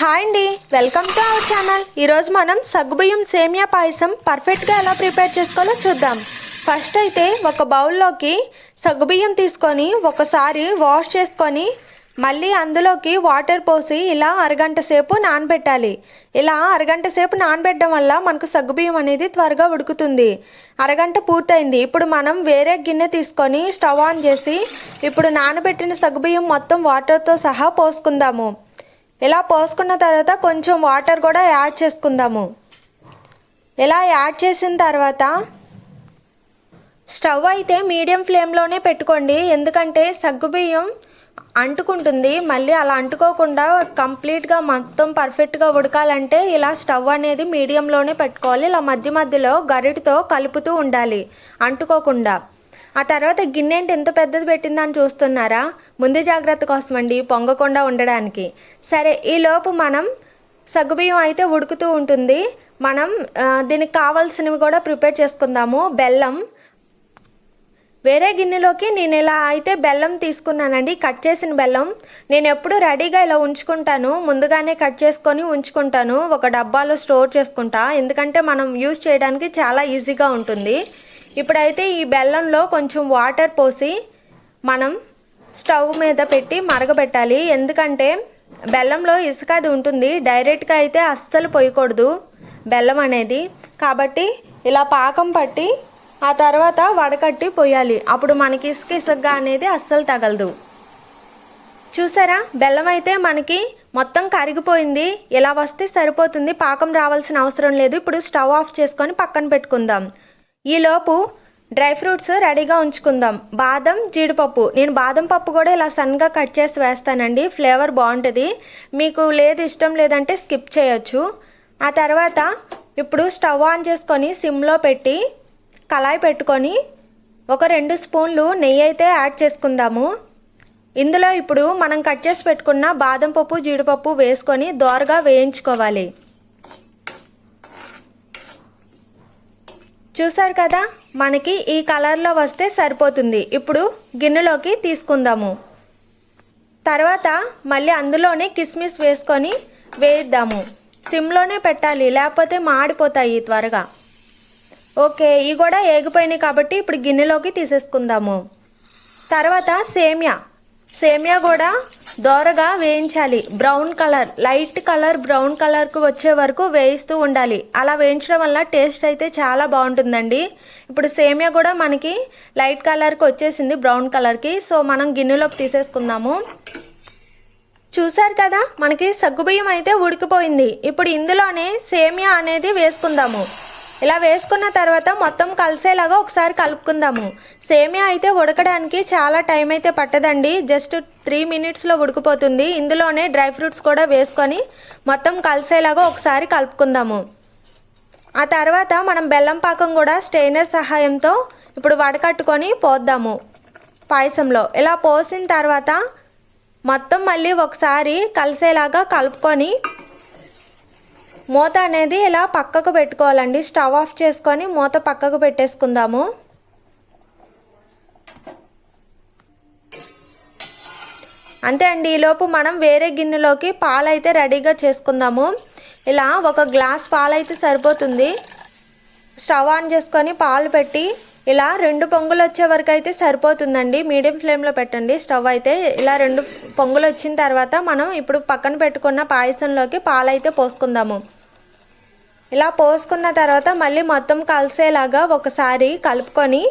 Hi అండి. Welcome to our channel. ఈరోజు మనం సగ్గుబియ్యం సేమియా పాయసం పర్ఫెక్ట్గా ఎలా ప్రిపేర్ చేసుకోవాలో చూద్దాం. ఫస్ట్ అయితే ఒక బౌల్లోకి సగ్గుబియ్యం తీసుకొని ఒకసారి వాష్ చేసుకొని మళ్ళీ అందులోకి వాటర్ పోసి ఇలా అరగంట సేపు నానబెట్టాలి. ఇలా అరగంట సేపు నానబెట్టడం వల్ల మనకు సగ్గుబియ్యం అనేది త్వరగా ఉడుకుతుంది. అరగంట పూర్తయింది. ఇప్పుడు మనం వేరే గిన్నె తీసుకొని స్టవ్ ఆన్ చేసి ఇప్పుడు నానబెట్టిన సగ్గుబియ్యం మొత్తం వాటర్తో సహా పోసుకుందాము. ఇలా పోసుకున్న తర్వాత కొంచెం వాటర్ కూడా యాడ్ చేసుకుందాము. ఇలా యాడ్ చేసిన తర్వాత స్టవ్ అయితే మీడియం ఫ్లేమ్లోనే పెట్టుకోండి. ఎందుకంటే సగ్గుబియ్యం అంటుకుంటుంది. మళ్ళీ అలా అంటుకోకుండా కంప్లీట్గా మొత్తం పర్ఫెక్ట్గా ఉడకాలంటే ఇలా స్టవ్ అనేది మీడియంలోనే పెట్టుకోవాలి. ఇలా మధ్య మధ్యలో గరిటతో కలుపుతూ ఉండాలి అంటుకోకుండా. ఆ తర్వాత గిన్నె ఏంటి ఎంత పెద్దది పెట్టిందని చూస్తున్నారా? ముందు జాగ్రత్త కోసం అండి పొంగకుండా ఉండడానికి. సరే ఈలోపు మనం సగ్గుబియ్యం అయితే ఉడుకుతూ ఉంటుంది. మనం దీనికి కావాల్సినవి కూడా ప్రిపేర్ చేసుకుందాము. బెల్లం. వేరే గిన్నెలోకి నేను ఇలా అయితే బెల్లం తీసుకున్నానండి కట్ చేసిన బెల్లం. నేను ఎప్పుడు రెడీగా ఇలా ఉంచుకుంటాను ముందుగానే కట్ చేసుకొని ఉంచుకుంటాను. ఒక డబ్బాలో స్టోర్ చేసుకుంటా. ఎందుకంటే మనం యూజ్ చేయడానికి చాలా ఈజీగా ఉంటుంది. ఇప్పుడైతే ఈ బెల్లంలో కొంచెం వాటర్ పోసి మనం స్టవ్ మీద పెట్టి మరగబెట్టాలి. ఎందుకంటే బెల్లంలో ఇసుక అది ఉంటుంది. డైరెక్ట్గా అయితే అస్సలు పోయకూడదు బెల్లం అనేది. కాబట్టి ఇలా పాకం పట్టి ఆ తర్వాత వడకట్టి పోయాలి. అప్పుడు మనకి ఇసుక ఇసుకగా అనేది అస్సలు తగలదు. చూసారా? బెల్లం అయితే మనకి మొత్తం కరిగిపోయింది. ఇలా వస్తే సరిపోతుంది. పాకం రావాల్సిన అవసరం లేదు. ఇప్పుడు స్టవ్ ఆఫ్ చేసుకొని పక్కన పెట్టుకుందాం. ఈలోపు డ్రై ఫ్రూట్స్ రెడీగా ఉంచుకుందాం. బాదం జీడిపప్పు. నేను బాదం పప్పు కూడా ఇలా సన్గా కట్ చేసి వేస్తానండి. ఫ్లేవర్ బాగుంటుంది. మీకు లేదు ఇష్టం లేదంటే స్కిప్ చేయొచ్చు. ఆ తర్వాత ఇప్పుడు స్టవ్ ఆన్ చేసుకొని సిమ్లో పెట్టి కళాయి పెట్టుకొని ఒక రెండు స్పూన్లు నెయ్యి అయితే యాడ్ చేసుకుందాము. ఇందులో ఇప్పుడు మనం కట్ చేసి పెట్టుకున్న బాదం పప్పు జీడిపప్పు వేసుకొని దోరగా వేయించుకోవాలి. చూసారు కదా? మనకి ఈ కలర్లో వస్తే సరిపోతుంది. ఇప్పుడు గిన్నెలోకి తీసుకుందాము. తర్వాత మళ్ళీ అందులోనే కిస్మిస్ వేసుకొని వేయిద్దాము. సిమ్లోనే పెట్టాలి లేకపోతే మాడిపోతాయి త్వరగా. ఓకే ఇవి కూడా ఏగిపోయినాయి కాబట్టి ఇప్పుడు గిన్నెలోకి తీసేసుకుందాము. తర్వాత సేమియా. సేమియా కూడా దోరగా వేయించాలి. Brown colour light colour brown కలర్కు వచ్చే వరకు వేయిస్తూ ఉండాలి. అలా వేయించడం వల్ల టేస్ట్ అయితే చాలా బాగుంటుందండి. ఇప్పుడు సేమియా కూడా మనకి లైట్ కలర్కి వచ్చేసింది బ్రౌన్ కలర్కి సో మనం గిన్నెలోకి తీసేసుకుందాము. చూసారు కదా మనకి సగ్గుబియ్యం అయితే ఉడికిపోయింది. ఇప్పుడు ఇందులోనే సేమియా అనేది వేసుకుందాము. ఇలా వేసుకున్న తర్వాత మొత్తం కలిసేలాగా ఒకసారి కలుపుకుందాము. సేమియా అయితే ఉడకడానికి చాలా టైం అయితే పట్టదండి. జస్ట్ త్రీ మినిట్స్లో ఉడికిపోతుంది. ఇందులోనే డ్రై ఫ్రూట్స్ కూడా వేసుకొని మొత్తం కలిసేలాగా ఒకసారి కలుపుకుందాము. ఆ తర్వాత మనం బెల్లం పాకం కూడా స్టెయినర్ సహాయంతో ఇప్పుడు వడకట్టుకొని పోద్దాము. పాయసంలో ఇలా పోసిన తర్వాత మొత్తం మళ్ళీ ఒకసారి కలిసేలాగా కలుపుకొని మూత అనేది ఇలా పక్కకు పెట్టుకోవాలండి. స్టవ్ ఆఫ్ చేసుకొని మూత పక్కకు పెట్టేసుకుందాము. అంతే అండి. ఈలోపు మనం వేరే గిన్నెలోకి పాలు అయితే రెడీగా చేసుకుందాము. ఇలా ఒక గ్లాస్ పాలు అయితే సరిపోతుంది. స్టవ్ ఆన్ చేసుకొని పాలు పెట్టి ఇలా రెండు పొంగులు వచ్చే వరకు అయితే సరిపోతుందండి. మీడియం ఫ్లేమ్లో పెట్టండి. స్టవ్ అయితే ఇలా రెండు పొంగులు వచ్చిన తర్వాత మనం ఇప్పుడు పక్కన పెట్టుకున్న పాయసంలోకి పాలు అయితే పోసుకుందాము. ఇలా పోసుకున్న తర్వాత మళ్ళీ మొత్తం కలిసేలాగా ఒకసారి కలుపుకొని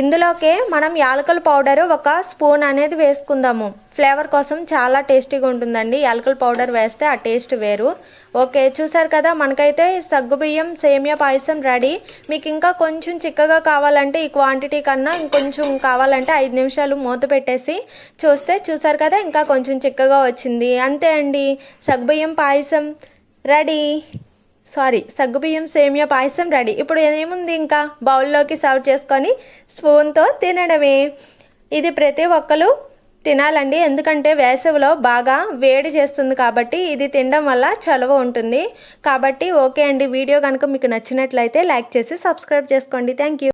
ఇందులోకే మనం యాలకుల పౌడర్ ఒక స్పూన్ అనేది వేసుకుందాము. ఫ్లేవర్ కోసం చాలా టేస్టీగా ఉంటుందండి. యాలకుల పౌడర్ వేస్తే ఆ టేస్ట్ వేరు. ఓకే చూసారు కదా మనకైతే సగ్గుబియ్యం సేమియా పాయసం రెడీ. మీకు ఇంకా కొంచెం చిక్కగా కావాలంటే ఈ క్వాంటిటీ కన్నా ఇంకొంచెం కావాలంటే ఐదు నిమిషాలు మూత పెట్టేసి చూస్తే చూసారు కదా ఇంకా కొంచెం చిక్కగా వచ్చింది. అంతే అండి. సగ్గుబియ్యం పాయసం రెడీ. సారీ సగ్గుబియ్యం సేమియా పాయసం రెడీ. ఇప్పుడు ఏముంది ఇంకా? బౌల్లోకి సర్వ్ చేసుకొని స్పూన్తో తినడమే. ఇది ప్రతి ఒక్కరు తినాలండి. ఎందుకంటే వేసవిలో బాగా వేడి చేస్తుంది కాబట్టి ఇది తినడం వల్ల చలవ ఉంటుంది. కాబట్టి ఓకే అండి. వీడియో కనుక మీకు నచ్చినట్లయితే లైక్ చేసి సబ్స్క్రైబ్ చేసుకోండి. Thank you.